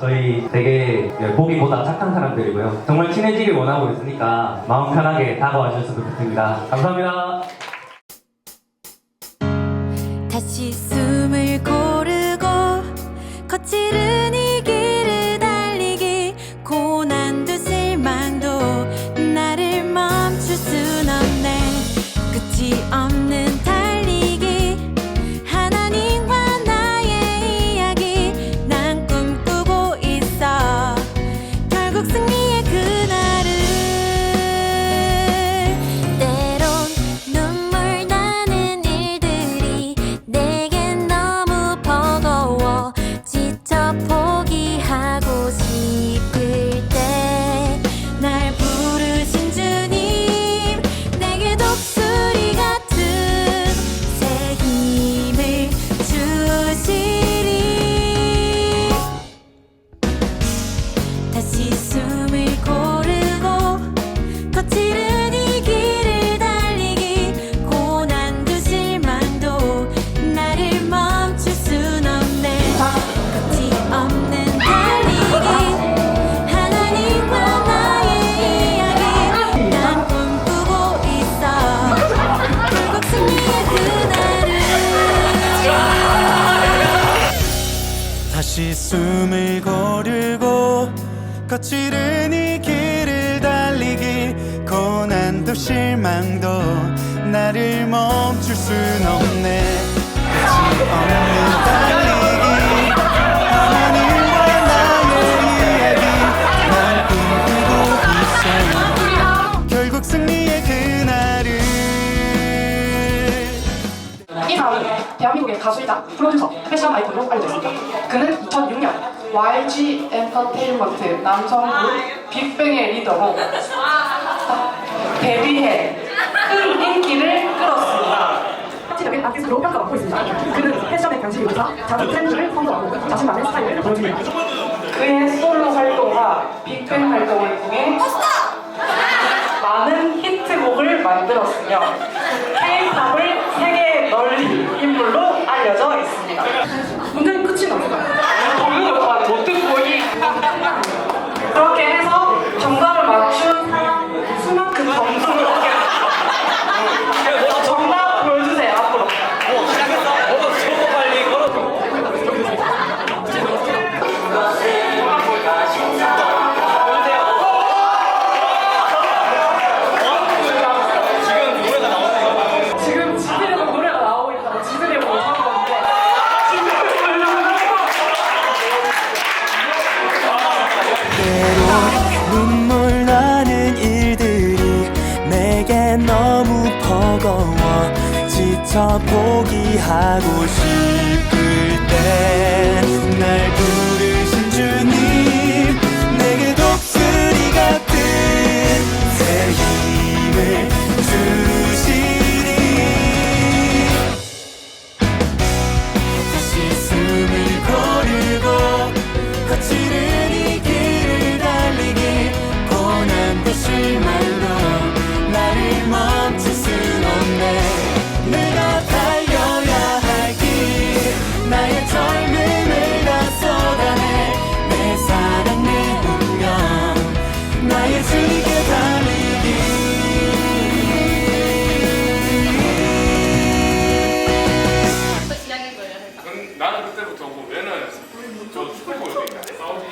저희 되게 보기보다 착한 사람들이고요. 정말 친해지길 원하고 있으니까 마음 편하게 다가와 주셨으면 좋겠습니다. 감사합니다. 다시 숨을 고르고 거칠은 다시 숨을 고르고 거칠은 이 길을 달리기 고난도 실망도 나를 멈출 순 없네. 끝이 없는 달리기 하나님과 나의 이야기 난 꿈꾸고 있어. 결국 승리의 그날을. 다시 숨을 고르고 거칠은 이 길을 달리기. 고난도 실망도 나를 멈출 순 없네. 끝이 없는 달리기 하나님과 나의 이야기 난 꿈꾸고 있어 결국 승리의 그날을. 이 사람은 대한민국의 가수이자 프로듀서, 패션 아이콘으로 알려져 있습니다. 그는 2006년 YG 엔터테인먼트 남성 그룹 빅뱅의 리더로 데뷔해 큰 인기를 끌었습니다. 파티적인 아티스트로 평가받고 있습니다. 그는 패션의 강식이로서 자주 트렌드를 선도하고 자신만의 스타일을 보여줍니다. 그의 솔로 활동과 빅뱅 활동을 통해 많은 히트곡을 만들었으며 멈춰 포기하고 싶을 때. 그, 나는 그때부터 뭐 매너였어. 저 축구 보니까 싸우지.